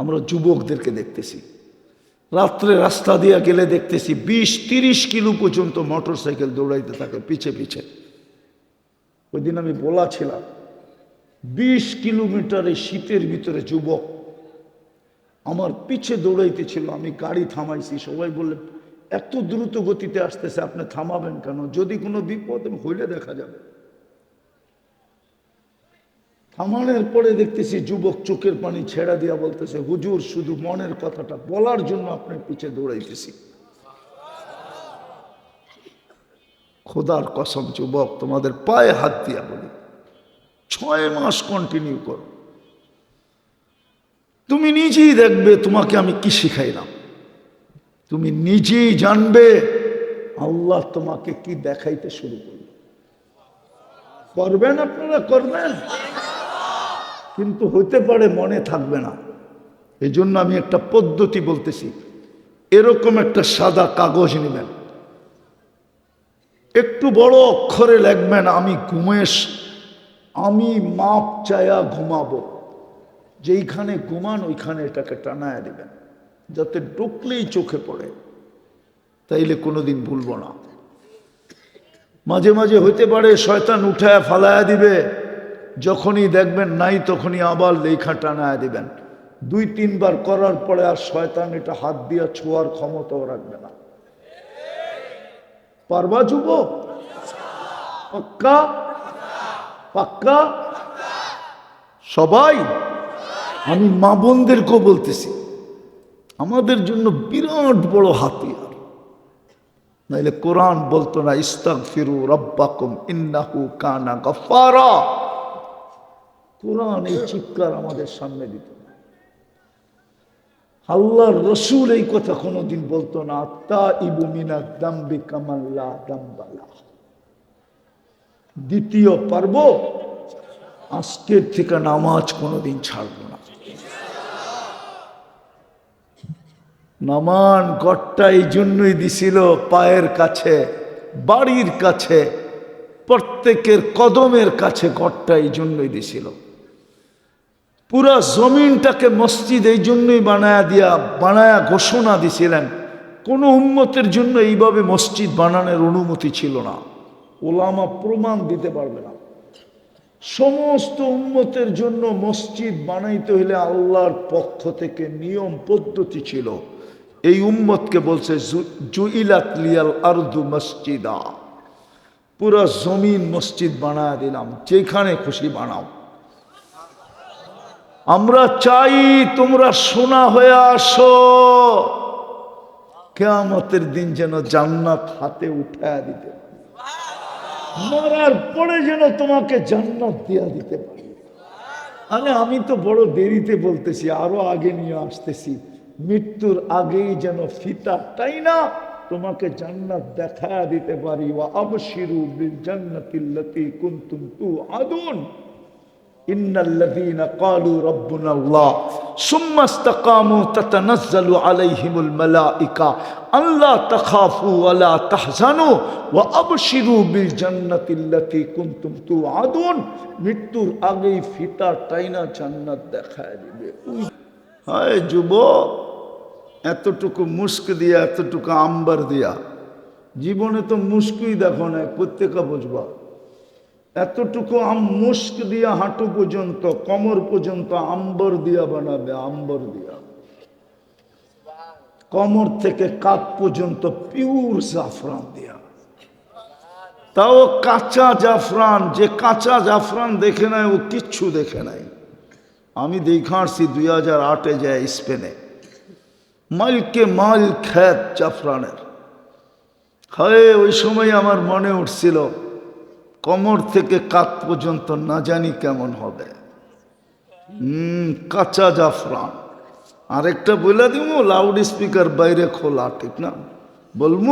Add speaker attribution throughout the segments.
Speaker 1: আমরা যুবকদেরকে দেখতেছি। রাত্রে রাস্তা দিয়ে গেলে দেখতেছি বিশ তিরিশ কিলো পর্যন্ত মোটর সাইকেল দৌড়াইতে থাকে পিছে পিছে। ওই দিন আমি বলা ছিলাম, বিশ কিলোমিটারে শীতের ভিতরে যুবক, আমার পিছে দৌড়াইতেছিল, আমি গাড়ি থামাইছি, সবাই বললেন এত দ্রুত গতিতে আসতেছে, আপনি থামাবেন কেন? যদি কোনো বিপদ হইলে দেখা যাবে। থামানোর পরে দেখতেছি যুবক চোখের পানি ছেড়া দিয়া বলতেছে, হুজুর, শুধু মনের কথাটা বলার জন্য আপনার পিছে দৌড়াইতেছি। খোদার কসম যুবক, তোমাদের পায়ে হাত দিয়া বলি, ছয় মাস কন্টিনিউ করো। তুমি নিজেই দেখবে তোমাকে আমি কি শিখাইলাম। তুমি নিজেই জানবে আল্লাহ তোমাকে কি দেখাইতে শুরু করবে করবেন আপনারা, করবেন। কিন্তু হতে পারে মনে থাকবে না। এই জন্য আমি একটা পদ্ধতি বলতেছি, এরকম একটা সাদা কাগজ নেবেন। একটু বড় অক্ষরে লিখবেন, আমি ঘুমেশ, আমি মাপ চায়া ঘুমাবো। যেইখানে ঘুমান, ওইখানে এটাকে টানায় দেবেন, যাতে ডুকলেই চোখে পড়ে। তাইলে কোনোদিন ভুলবো না। মাঝে মাঝে হইতে পারে শয়তান উঠায় ফালায়া দিবে যখনই দেখবেন নাই, তখনই আবার লেখা টানায় দিবেন। দুই, তিনবার করার পরে আর শয়তান এটা হাত দিয়া ছোঁয়ার ক্ষমতাও রাখবে না। পারবা যুব পাক্কা? পাক্কা? সবাই? আমি মা বোনদেরকেও বলতেছি, আমাদের জন্য বিরাট বড় হাতিয়ার। নাইলে কোরআন বলতো না ইস্তাক ফিরু রব্বাকুম ইন্নাহু কানা গফারা কোরআন এই চিৎকার আমাদের সামনে দিত। না আল্লাহর রসুল এই কথা কোনোদিন বলতো না তা ইবু মিনা দাম্বি কামাল্লা দাম্বালা দ্বিতীয় পারব, আজকের থেকে নামাজ কোনোদিন ছাড়বো না। নামান গড়টা এই জন্যই দিছিল পায়ের কাছে, বাড়ির কাছে, প্রত্যেকের কদমের কাছে গড়টা এই জন্যই দিছিল। পুরা জমিনটাকে মসজিদ এই জন্যই বানায়া দিয়া, বানায়া ঘোষণা দিছিলেন। কোনো উন্মতের জন্য এইভাবে মসজিদ বানানোর অনুমতি ছিল না। ওলামা প্রমাণ দিতে পারবে না। সমস্ত উন্মতের জন্য মসজিদ বানাইতে হইলে আল্লাহর পক্ষ থেকে নিয়ম, পদ্ধতি ছিল। এই উম্মতকে বলছে জুইলাত আরদু মসজিদা। পুরা জমিন মসজিদ বানায় দিলাম, যেখানে খুশি বানাও। আমরা চাই তোমরা সোনা হয়ে আসো। কেয়ামতের দিন যেন জান্নাত হাতে উঠায় দিতে। মরার পরে যেন তোমাকে জান্নাত দিয়া দিতে পারে। আরে আমি তো বড় দেরিতে বলতেছি, আরও আগে নিয়ে আসতেছি। মৃত্যুর আগেই যেন ফিতা তাই না তোমাকে জান্নাত দেখা দিতে পারি। ওয়া আবশিরু বিল জান্নাতিল্লাতি কুনতুম তুআদুন। ইন্নাল্লাযীনা ক্বালু রাব্বুনা আল্লাহ সুম্মা ইসতাকামু তাতানাজ্জালু আলাইহিমুল মালাইকা, আল্লা তাখাফু ওয়া লা তাহজানু ওয়া আবশিরু বিল জান্নাতিল্লাতি কুনতুম তুআদুন। মৃত্যুর আগেই ফিতা টাইনা জান্নাত দেখায় দিবে। হায় যুবক, এতটুকু মুস্ক দিয়া, এতটুকু আম্বার দিয়া, জীবনে তো মুস্কুই দেখো না প্রত্যেকা বুঝবা। এতটুকু আম মুস্ক দিয়া হাঁটু পর্যন্ত, কমর পর্যন্ত আম্বর দিয়া বানাবে, আম্বর দিয়া। কমর থেকে কাপ পর্যন্ত পিওর জাফরান দিয়া। তাও কাঁচা জাফরান, যে কাঁচা জাফরান দেখে নাই, ও কিচ্ছু দেখে নাই। আমি দেখা আসছি দুই হাজার আটে যায় স্পেনে। মাইলকে মাইল খ্যাত জাফরানের। হয়, ওই সময় আমার মনে উঠছিল কমর থেকে কাত পর্যন্ত না জানি কেমন হবে। হুম, কাঁচা জাফরান। আরেকটা বলে দিব লাউড স্পিকার বাইরে খোলা, ঠিক না? বলব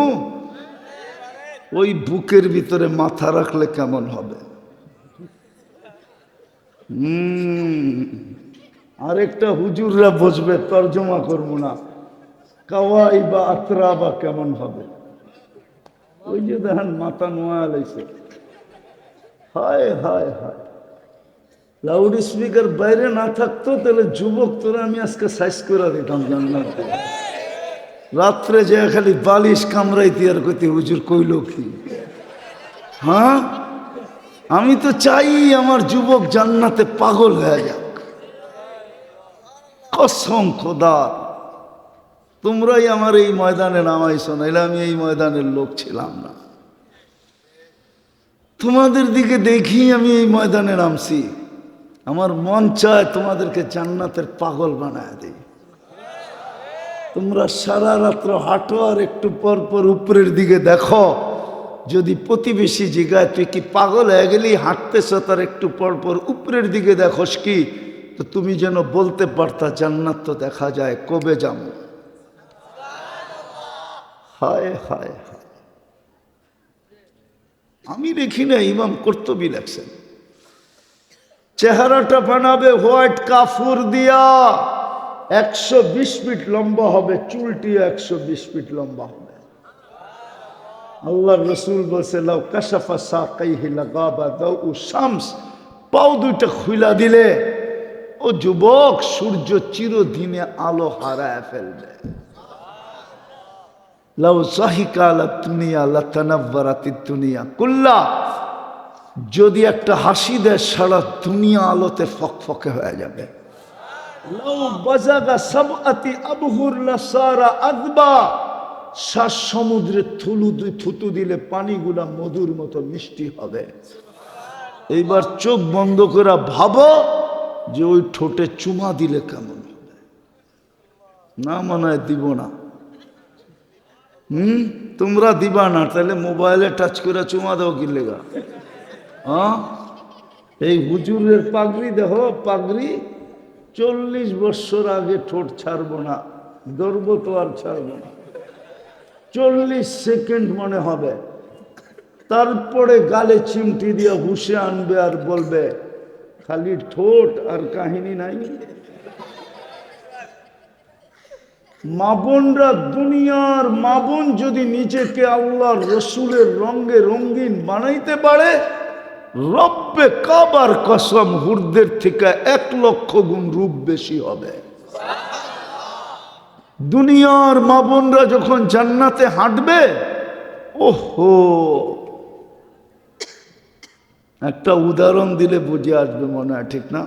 Speaker 1: ওই বুকের ভিতরে মাথা রাখলে কেমন হবে? আরেকটা হুজুররা বসবে, তর্জমা করব না। কাওয়াই বা আত্রা বা কেমন হবে? ওই যে দেখেন মাথা নোয়া লাইছে হায় হায় হায়। লাউড স্পিকার বাইরে না থাকতো, তাহলে যুবক তোরা আমি আজকে সাইজ করে দিতাম জান্নাত রাত্রে যে খালি বালিশ কামড়াইতে আর কইতে, হুজুর কইল কি? হ্যাঁ? আমি তো চাই আমার যুবক জান্নাতে পাগল হয়ে যাক। কসম খোদার তোমরাই আমার এই ময়দানে নামাইছো, নাইলে আমি এই ময়দানের লোক ছিলাম না। তোমাদের দিকে দেখি আমি এই ময়দানে নামছি। আমার মন চায় তোমাদেরকে জান্নাতের পাগল বানায় দিই। তোমরা সারা রাত্র হাঁটো আর একটু পর পর উপরের দিকে দেখো। যদি প্রতিবেশী জিগায় তুই কি পাগল হয়ে গেলি, হাঁটতেছ তার একটু পর পর উপরের দিকে দেখোস কি? তো তুমি যেন বলতে পারতা, জান্নাত তো দেখা যায়, কবে যাম হায় হায় হায়। আমি দেখি না, ইমাম কর্তবী লেখছেন। চেহারাটা বানাবে হোয়াইট কাফুর দিয়া। একশো বিশ ফিট লম্বা হবে চুলটি একশো বিশ ফিট লম্বা হবে। আল্লাহ রসুল বলছে, লাউ কাশাফা সাকাইহি লাগাবা দাউ শামস। পাও দুইটা খুইলা দিলে, ও যুবক সূর্য চিরদিনে আলো হারায় ফেলবে। লাউ সাহিকা দুনিয়া কুল্লা, যদি একটা হাসি দেয়, সারা দুনিয়া আলোতে ফকফকে হয়ে যাবে। আদবা। সমুদ্রে থুলু থুতু দিলে পানিগুলা মধুর মতো মিষ্টি হবে। এইবার চোখ বন্ধ করে ভাবো যে ওই ঠোঁটে চুমা দিলে কেমন হবে। না মনে হয় দিব না। হুম? তোমরা দিবা না, তাহলে মোবাইলে টাচ করে চুমা দাও কি লেগা? হ্যাঁ? এই হুজুরের পাগড়ি দেখো, পাগড়ি চল্লিশ বছর আগে ঠোঁট ছাড়বো না ধরবো তো আর ছাড়বো না। চল্লিশ সেকেন্ড মনে হবে। তারপরে গালে চিমটি দিয়ে হুসে আনবে আর বলবে, খালি ঠোঁট আর কাহিনী নাই। মাবনরা দুনিয়ার মাবন যদি নিজেকে আল্লাহ রসুলের রঙে রঙিন বানাইতে পারে, রব্বে কাবার কসম হুরদের থেকে এক লক্ষ গুণ রূপ বেশি হবে। দুনিয়ার মাবনরা যখন জান্নাতে হাঁটবে, ওহো! একটা উদাহরণ দিলে বুঝে আসবে মনে হয়, ঠিক না?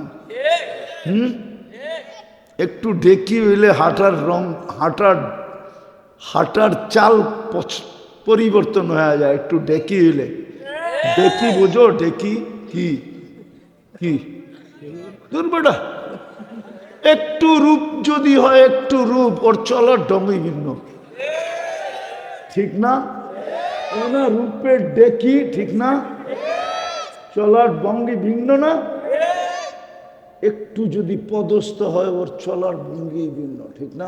Speaker 1: হুম? একটু ডেকি হইলে হাঁটার রং, হাঁটার হাঁটার চাল পরিবর্তন হয়ে যায়। একটু ডেকি হইলে। ডেকি বুঝো ডেকি কি? কি? একটু রূপ যদি হয়, একটু রূপ, ওর চলার ডমি ভিন্ন। ঠিক না? না রূপের ডেকি ঠিক না? চলার ভঙ্গি ভিন্ন না? একটু যদি পদস্থ হয়, ওর চলার ভঙ্গি ভিন্ন, ঠিক না?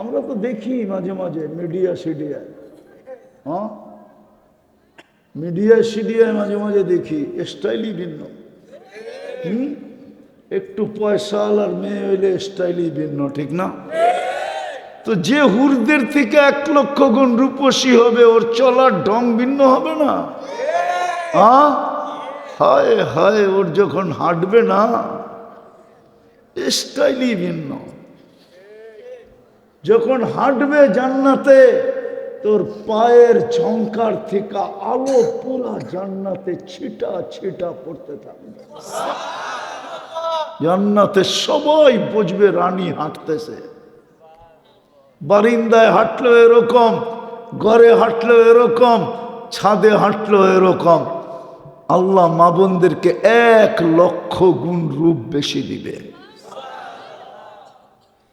Speaker 1: আমরা তো দেখি মাঝে মাঝে, মিডিয়া সিডিয়ায় হ্যাঁ? মিডিয়া সিডিয়ায় মাঝে মাঝে দেখি, স্টাইলই ভিন্ন। হুম? একটু পয়সাওয়ালার মেয়ে হইলে স্টাইলই ভিন্ন, ঠিক না? তো যে হুরদের থেকে এক লক্ষ গুণ রূপসী হবে, ওর চলার ঢং ভিন্ন হবে না? হ্যাঁ? হায় হায়, ওর যখন হাঁটবে না, স্টাইলই ভিন্ন। যখন হাঁটবে জান্নাতে, তোর পায়ের ঝঙ্কার থেকে আলো পুরা জান্নাতে ছিটা ছিটা পড়তে থাকবে। জান্নাতে সবাই বুঝবে রানী হাঁটতেছে। বারিন্দায় হাঁটলো এরকম, ঘরে হাঁটলো এরকম, ছাদে হাঁটলো এরকম। আল্লাহ মা বোনদেরকে এক লক্ষ গুণ রূপ বেশি দিবে।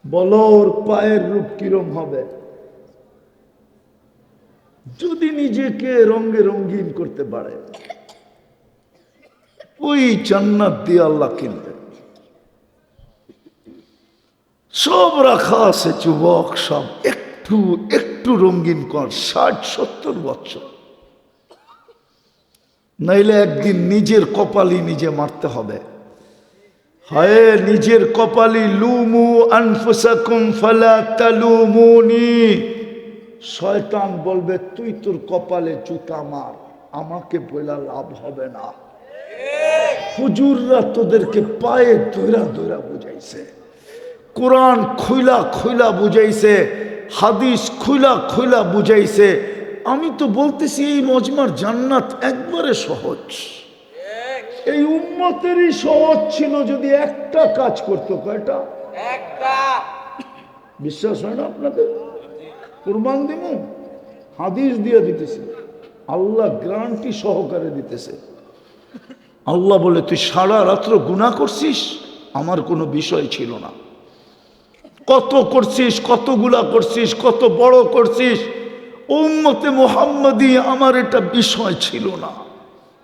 Speaker 1: বলো পায়ের রূপ কিরম হবে? যদি নিজেকে রঙে রঙিন করতে পারে, ওই জান্নাত দিয়ে আল্লাহ কিনবে। সব রাখা আছে যুবক, সব একটু একটু রঙিন কর, ষাট, সত্তর বছর। নাইলে একদিন নিজের কপালই নিজে মারতে হবে। হায়, নিজের কপালি লুমু আনফুসাকুম ফালা তালুমুনি। শয়তান বলবে, তুই তোর কপালে জুতা মার, আমাকে বইলা লাভ হবে না। হুজুররা তোদেরকে পায়ে ধৈরা ধৈরা বুঝাইছে। কোরআন খুইলা খুইলা বুঝাইছে, হাদিস খুইলা খুইলা বুঝাইছে আমি তো বলতেছি এই মজমার জান্নাত একবারে সহজ। এই উম্মতেরই সহজ ছিল যদি একটা কাজ করতো কয়টা?
Speaker 2: একটা।
Speaker 1: বিশ্বাস হয় না আপনাদের? কোরবান দিব হাদিস দিয়ে দিতেছে। আল্লাহ গ্রান্টি সহকারে দিতেছে। আল্লাহ বলে তুই সারা রাত্র গুণা করছিস? আমার কোনো বিষয় ছিল না। কত করছিস কতগুলা করছিস কত বড় করছিস উম্মতে মোহাম্মদী আমার এটা বিষয় ছিল না।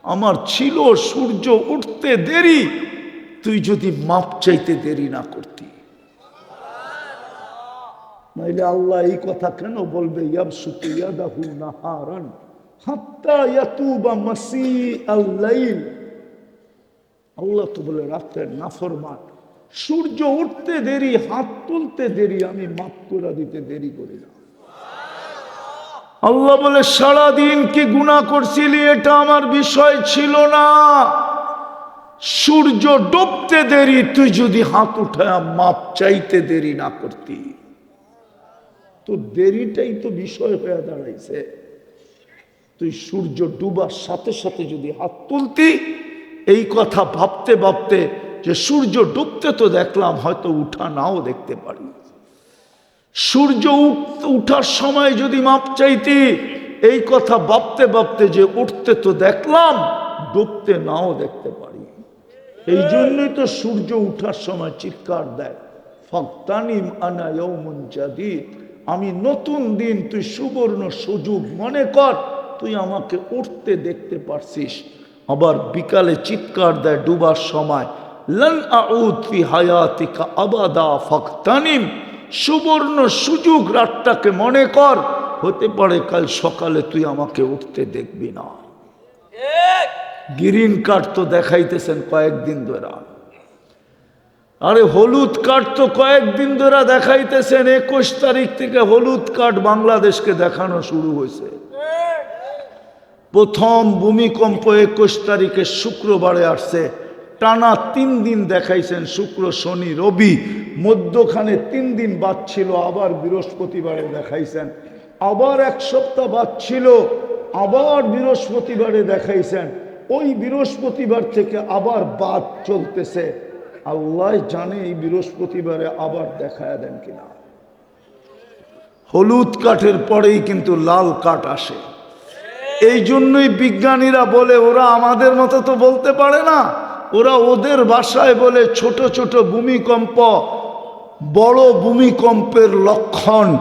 Speaker 1: আমার ছিল সূর্য উঠতে দেরি, তুই যদি মাপ চাইতে দেরি না করতি। নাইলে আল্লাহ এই কথা কেন বলবে? আল্লাহ তো বলে রাতের নাফরমান সূর্য উঠতে দেরি, হাত তুলতে দেরি, আমি মাপ করে দিতে দেরি করি না আল্লাহ বলে, সারাদিন কি গুণা করছিলি? এটা আমার বিষয় ছিল না। সূর্য ডুবতে দেরি, তুই যদি হাত উঠায় মাপ চাইতে দেরি না করতি। তো দেরিটাই তো বিষয় হয়ে দাঁড়াইছে। তুই সূর্য ডুবার সাথে সাথে যদি হাত তুলতি, এই কথা ভাবতে ভাবতে যে সূর্য ডুবতে তো দেখলাম, হয়তো উঠা নাও দেখতে পারি। সূর্য উঠ- উঠার সময় যদি মাপ চাইতি, এই কথা ভাবতে ভাবতে যে উঠতে তো দেখলাম, ডুবতে নাও দেখতে পারি। এই জন্যই তো সূর্য উঠার সময় চিৎকার দেয় ফক্তানিম আনা ইয়ৌমুন জাদিদ, আমি নতুন দিন তুই সুবর্ণ সুযোগ মনে কর, তুই আমাকে উঠতে দেখতে পারছিস। আবার বিকালে চিৎকার দেয় ডুবার সময়, লন আউদ হায়াতিকা আবাদা ফক্তানিম সুবর্ণ সুযোগ রাতটাকে মনে কর। হতে পারে কাল সকালে তুই আমাকে উঠতে দেখবি না। গ্রিন কার্ড তো দেখাইতেছেন কয়েকদিন ধরে। আরে হলুদ কার্ড তো কয়েকদিন ধরে দেখাইতেছেন একুশ তারিখ থেকে হলুদ কার্ড বাংলাদেশকে দেখানো শুরু হয়েছে। প্রথম ভূমিকম্প একুশ তারিখে শুক্রবারে আসছে। টানা তিন দিন দেখাইছেন শুক্র, শনি, রবি। মধ্যখানে তিন দিন বাদ ছিল, আবার বৃহস্পতিবারে দেখাইছেন। আবার এক সপ্তাহ বাদ ছিল, আবার বৃহস্পতিবারে দেখাইছেন। ওই বৃহস্পতিবার থেকে আবার বাদ চলতেছে। আল্লাহ জানে এই বৃহস্পতিবারে আবার দেখায় দেন কিনা। হলুদ কাঠের পরেই কিন্তু লাল কাঠ আসে। এই জন্যই বিজ্ঞানীরা বলে, ওরা আমাদের মতো তো বলতে পারে না। ওরা ওদের বাসায় বলে ছোট ছোট ভূমিকম্প, বড় ভূমিকম্পের লক্ষণ,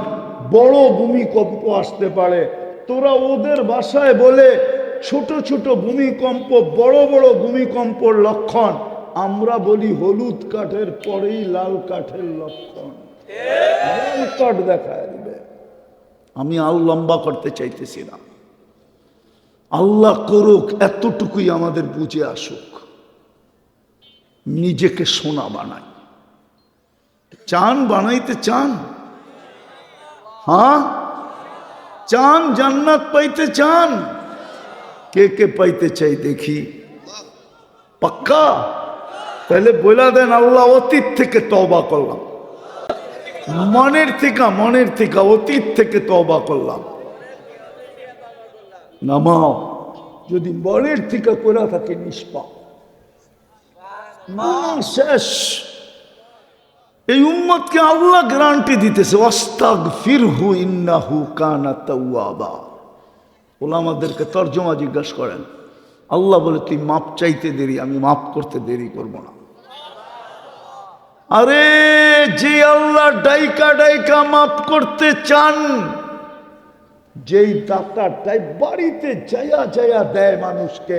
Speaker 1: বড় ভূমিকম্প আসতে পারে। তোরা ওদের বাসায় বলে ছোট ছোট ভূমিকম্প, বড় বড় ভূমিকম্পর লক্ষণ, আমরা বলি হলুদ কাঠের পরেই লাল কাঠের লক্ষণ। কাঠ দিবে। আমি আর লম্বা করতে চাইতেছি না। আল্লাহ করুক, এতটুকুই আমাদের বুঝে আসুক। নিজেকে সোনা বানাই। চান বানাইতে চান? হ্যাঁ? চান জান্নাত পাইতে চান? কে কে পাইতে চাই দেখি। পাক্কা? তাহলে বলে দেন, আল্লাহ অতীত থেকে তবা করলাম। মনের থেকে মনের থেকে, অতীত থেকে তবা করলাম। নামাও। যদি মনের থেকে করে থাকে, নিষ্পাপ। শেষ এই উম্মতকে আল্লাহ গ্যারান্টি দিতেছে অস্তাগ ফিরহু ইন্নাহু কানা তাওয়াবা। ওলামাদেরকে তর্জমা জিজ্ঞাসা করেন, আল্লাহ বলে, তুই মাপ চাইতে দেরি, আমি মাপ করতে দেরি করব না। আরে, যে আল্লাহ ডাইকা ডাইকা মাপ করতে চান, যেই দাতারটাই বাড়িতে জায়া জায়া দেয় মানুষকে,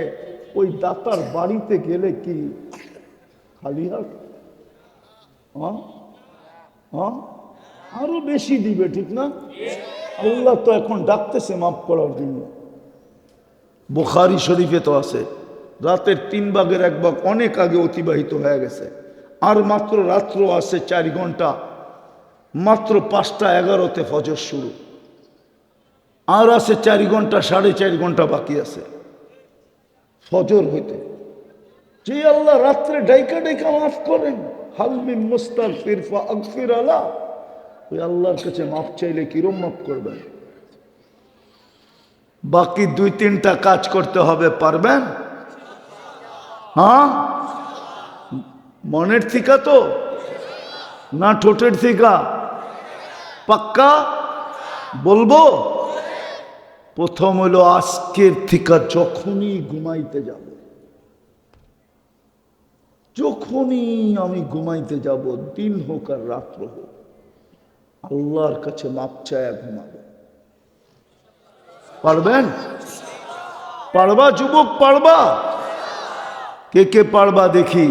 Speaker 1: ওই দাতার বাড়িতে গেলে কি খালি হাত? হ্যাঁ? হ্যাঁ? আরও বেশি দিবে, ঠিক না? আল্লাহ তো এখন ডাকতেছে মাফ করার জন্য। বুখারি শরীফে তো আছে। রাতের তিন ভাগের এক ভাগ অনেক আগে অতিবাহিত হয়ে গেছে। আর মাত্র রাত্র আছে চার ঘণ্টা। মাত্র পাঁচটা এগারোতে ফজর শুরু। আর আছে চারি ঘণ্টা, সাড়ে চার ঘণ্টা বাকি আছে। ফজর হইতে। যে আল্লাহ রাত্রে ডাইকা ডাইকা মাফ করেন হালমিন মুস্তার ফিরফা আকফির আলা, ওই আল্লাহর কাছে মাফ চাইলে কিরম মাফ করবেন? বাকি দুই তিনটা কাজ করতে হবে, পারবেন? হ্যাঁ? মনের থিকা তো? না ঠোঁটের থিকা? পাক্কা? বলব? প্রথম হলো আজকের থিকা যখনই ঘুমাইতে যাব। যখনই আমি ঘুমাইতে যাব, দিন হোক আর রাত্র হোক, আল্লাহর কাছে মাপ চায়া ঘুমাবো। পারবেন? পারবা, যুবক, পারবা? কে কে পারবা দেখি?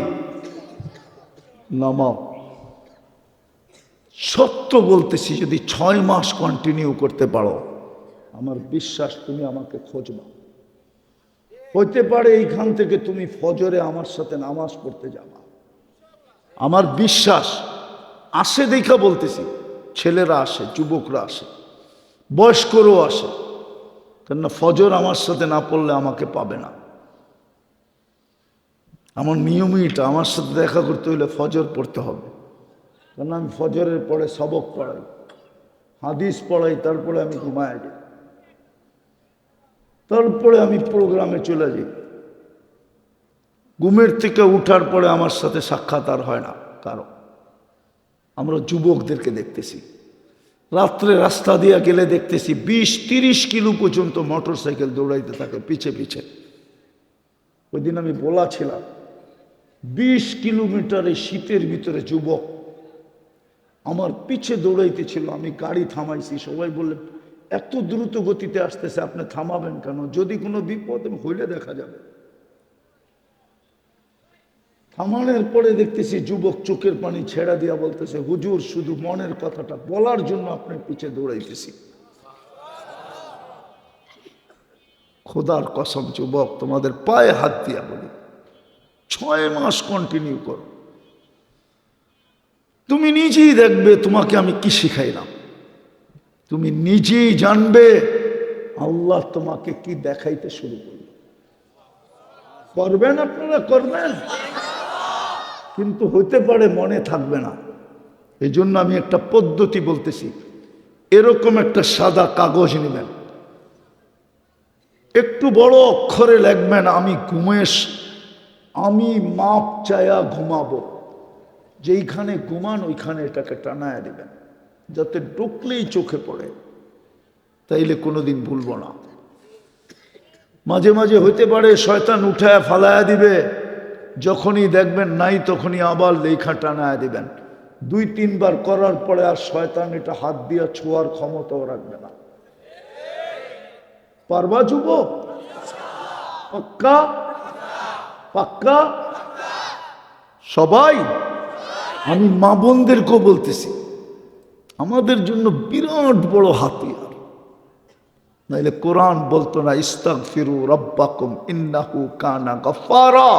Speaker 1: নামাও। সত্য বলতেছি, যদি ছয় মাস কন্টিনিউ করতে পারো, আমার বিশ্বাস, তুমি আমাকে খোঁজবা হইতে পারে এইখান থেকে তুমি ফজরে আমার সাথে নামাজ পড়তে যাবা। আমার বিশ্বাস, আসে দেখা বলতেছি, ছেলেরা আসে, যুবকরা আসে, বয়স্করও আসে। কেননা ফজর আমার সাথে না পড়লে আমাকে পাবে না। আমার নিয়মই এটা, আমার সাথে দেখা করতে হলে ফজর পড়তে হবে। কারণ আমি ফজরের পরে সবক পড়াই, হাদিস পড়াই, তারপরে আমি ঘুমায় যাই। তারপরে আমি প্রোগ্রামে চলে যাই। ঘুমের থেকে উঠার পরে আমার সাথে সাক্ষাৎ আর হয় না কারও। আমরা যুবকদেরকে দেখতেছি। রাত্রে রাস্তা দিয়ে গেলে দেখতেছি বিশ তিরিশ কিলো পর্যন্ত মোটর সাইকেল দৌড়াইতে থাকে পিছে পিছে। ওই দিন আমি বলা ছিলাম, বিশ কিলোমিটারে শীতের ভিতরে যুবক, আমার পিছে দৌড়াইতেছিল, আমি গাড়ি থামাইছি, সবাই বললেন এত দ্রুত গতিতে আসতেছে, আপনি থামাবেন কেন? যদি কোনো বিপদ, হইলে দেখা যাবে। থামানোর পরে দেখতেছি যুবক চোখের পানি ছেড়া দিয়া বলতেছে, হুজুর, শুধু মনের কথাটা বলার জন্য আপনার পিছে দৌড়াইতেছি। খোদার কসম যুবক, তোমাদের পায়ে হাত দিয়া বলি, ছয় মাস কন্টিনিউ করো। তুমি নিজেই দেখবে তোমাকে আমি কি শিখাইলাম। তুমি নিজেই জানবে আল্লাহ তোমাকে কি দেখাইতে শুরু করবে করবেন আপনারা, করবেন। কিন্তু হতে পারে মনে থাকবে না। এই জন্য আমি একটা পদ্ধতি বলতেছি, এরকম একটা সাদা কাগজ নেবেন। একটু বড় অক্ষরে লিখবেন, আমি ঘুমেশ, আমি মাপ চায়া ঘুমাবো। যেইখানে ঘুমান, ওইখানে এটাকে টানায় দেবেন। যাতে ঢুকলেই চোখে পড়ে, তাইলে কোনোদিন ভুলবো না। মাঝে মাঝে হইতে পারে শয়তান উঠায় ফালায়া দিবে, যখনই দেখবেন নাই তখনই আবার লেখা টানায় দিবেন। দুই তিনবার করার পরে আর শয়তান এটা হাত দিয়া ছোঁয়ার ক্ষমতাও রাখবে না। পারবা যুবক? পাক্কা? পাক্কা? সবাই? আমি মা বোনদেরকেও বলতেছি আমাদের জন্য বিরাট বড় হাতিয়ার। নাইলে কোরআন বলতো না ইস্তাক ফিরু রব্বাকুম ইন্নাহু কানা গফারা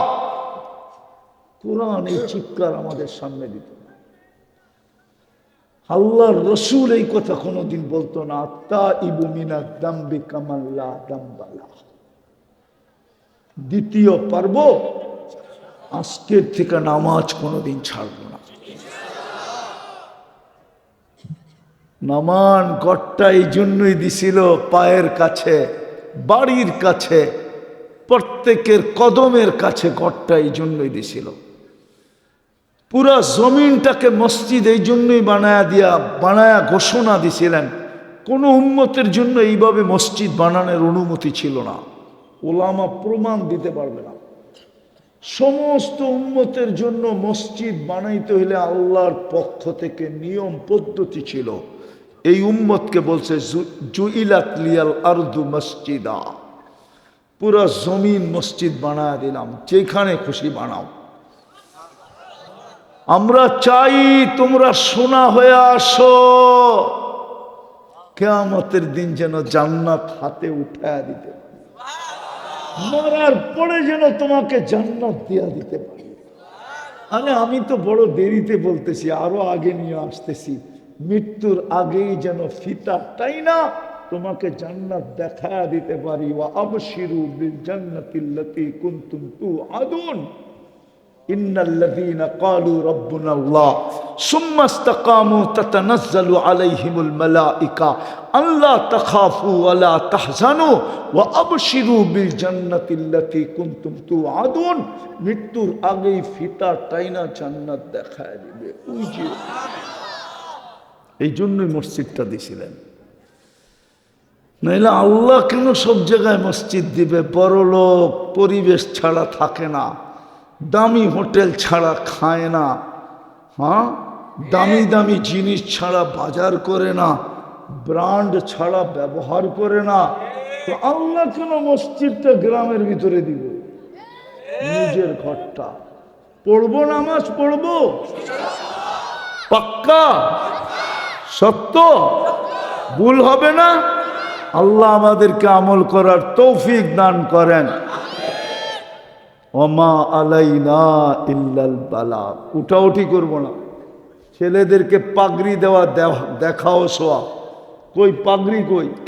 Speaker 1: কোরআন এই চিৎকার আমাদের সামনে দিত না। আল্লাহর রসুল এই কথা কোনোদিন বলতো না তা ইবু মিনা দাম্বি কামাল্লা দাম্বালা দ্বিতীয় পারব, আজকের থেকে নামাজ কোনোদিন ছাড়বো না নামান গড়টা এই জন্যই দিছিল পায়ের কাছে, বাড়ির কাছে, প্রত্যেকের কদমের কাছে গড়টা এই জন্যই দিছিল। পুরা জমিনটাকে মসজিদ এই জন্যই বানায়া দিয়া, বানায়া ঘোষণা দিছিলেন, কোনো উন্মতের জন্য এইভাবে মসজিদ বানানোর অনুমতি ছিল না। ওলামা প্রমাণ দিতে পারবে না। সমস্ত উন্মতের জন্য মসজিদ বানাইতে হইলে আল্লাহর পক্ষ থেকে নিয়ম পদ্ধতি ছিল। এই উম্মতকে বলছে, জু- জুইলাত লিয়াল আরদু মসজিদা। পুরা জমিন মসজিদ বানায় দিলাম, যেখানে খুশি বানাও। আমরা চাই তোমরা সোনা হয়ে আসো। কেয়ামতের দিন যেন জান্নাত হাতে উঠায় দিতে। মরার পরে যেন তোমাকে জান্নাত দিয়া দিতে পারি। আরে আমি তো বড় দেরিতে বলতেছি, আরও আগে নিয়ে আসতেছি। মৃত্যুর আগেই যেন ফিতা তাই না তোমাকে জান্নাত দেখা দিতে পারি। ওয়া আবশিরু বিল জান্নাতিল্লাতি কুনতুম তুআদুন। ইন্নাল্লাযীনা ক্বালু রাব্বুনা আল্লাহ। সুম্মা ইসতাকামু তাতানাজ্জালু আলাইহিমুল মালাঈকা আল্লাহ তাখাফু ওয়া লা তাহজানু। ওয়া আবশিরু বিল জান্নাতিল্লাতি কুনতুম তুআদুন। মৃত্যুর আগেই ফিতা টাইনা জান্নাত দেখা দিবে। উজি এই জন্যই মসজিদটা দিছিলেন। নাইলে আল্লাহ কেন সব জায়গায় মসজিদ দিবে? বড় লোক পরিবেশ ছাড়া থাকে না, দামি হোটেল ছাড়া খায় না হ্যাঁ? দামি দামি জিনিস ছাড়া বাজার করে না, ব্র্যান্ড ছাড়া ব্যবহার করে না। তো আল্লাহ কেন মসজিদটা গ্রামের ভিতরে দিব? নিজের ঘরটা। পড়ব নামাজ পড়ব? পাক্কা? সত্য? ভুল হবে না? আল্লাহ আমাদেরকে আমল করার তৌফিক দান করেন। ওমা আলাইনা ইল্লাল বালা। উঠাউঠি করব না। ছেলেদেরকে পাগড়ি দেওয়া দেওয়া- দেখাও শোয়া কই পাগড়ি কই?